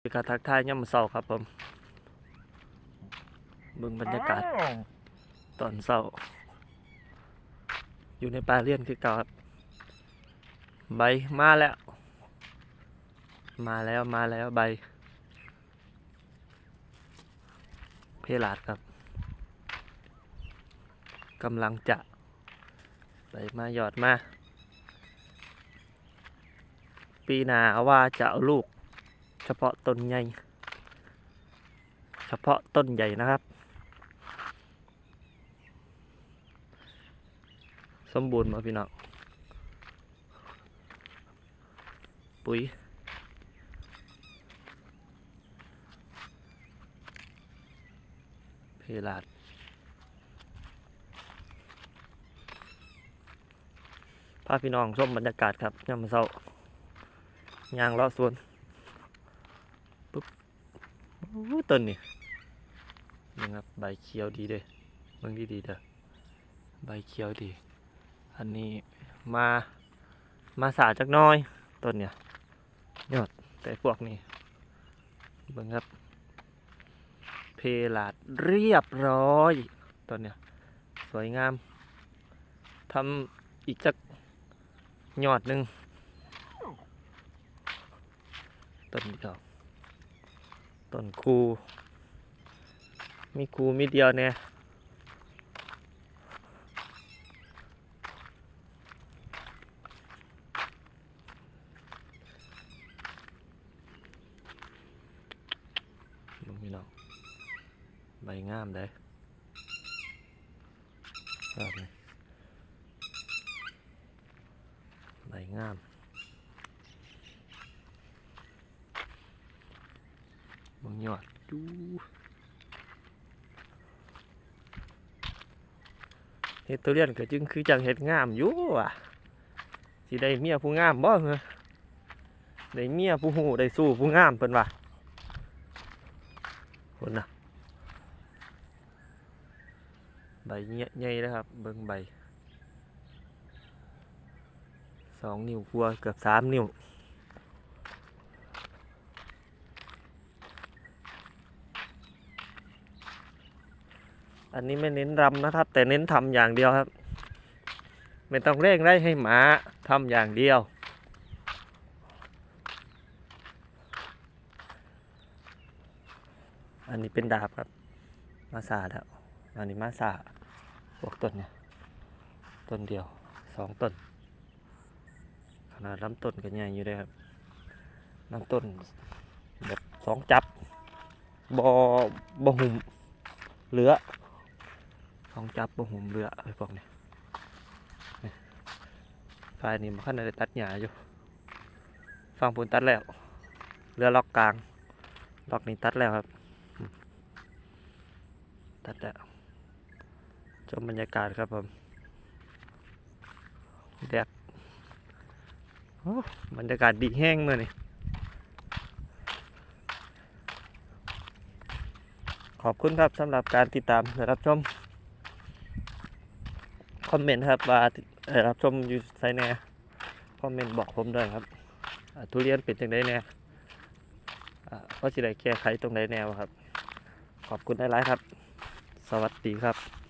คือการทักทายย่ำเศร้าครับผมเบิ่งบรรยากาศตอนเศร้า อยู่ในป่าเลียนคือเก่าครับใบมาแล้ว มาแล้วมาแล้วใบ เพลาดครับกำลังจะใบมาหยอดมา ปีหนาว่าจะเอาลูก เฉพาะต้นใหญ่ เฉพาะต้นใหญ่นะครับ สมบูรณ์มาพี่น้องปุ๋ยเพลาดพาพี่น้องชมบรรยากาศครับยามเช้ายางเลาะสวน ต้นนี่นี่ครับใบเขียวดีเด้เบิ่งดีดีเด้อใบเขียวดี อันนี้มามาสาจักน้อยต้นเนี่ยยอดแต่พวกนี้เบิ่งครับ เพลาดเรียบร้อยต้นเนี่ยสวยงามทำอีกจักยอดหนึ่งต้นเดียว ต้นคู มีคูมีเดียวเนี่ยลงพี่น้องใบงามได้แบบใบงาม บางยอดดูเฮ็ดตัวเรียนก็จึงคือจังเฮ็ดงามอยู่ว่ะสิได้เมียผู้งามบ่เหรอได้เมียผู้หูได้สู้ผู้งามเพิ่นว่าคนน่ะใบเงี้ยใหญ่นะครับ เบิ่งใบสองนิ้วกว่าเกือบสามนิ้ว อันนี้ไม่เน้นรำนะครับ แต่เน้นทำอย่างเดียวครับ ไม่ต้องเร่งได้ให้หมาทำอย่างเดียวอันนี้เป็นดาบครับ มาสาแล้วอันนี้มาสาพวกต้นเนี่ยต้นเดียวสองต้น ขนาดลำต้นก็ใหญ่อยู่เลยครับลำต้นแบบสองจับบอบอหุ่มเหลือ ของจับบ่หุมเรือไอ้พวกนี้นี่ไฟนี่มันขั้นได้ตัดหญ้าอยู่ฟังปูนตัดแล้วเรือล็อกกลางล็อกนี้ตัดแล้วครับ ตัดแล้วชมบรรยากาศครับผมแดดโอ้บรรยากาศดีแห้งเมื่อนี่ขอบคุณครับสำหรับการติดตามและรับชม คอมเมนต์ครับว่าเออรับชมอยู่ไซแน่คอมเมนต์บอกผมด้วยครับทุเรียนเป็นจังไดแน่ว่าสิได้แก้ไขตรงไหนแนวครับ ขอบคุณหลายๆครับ สวัสดีครับ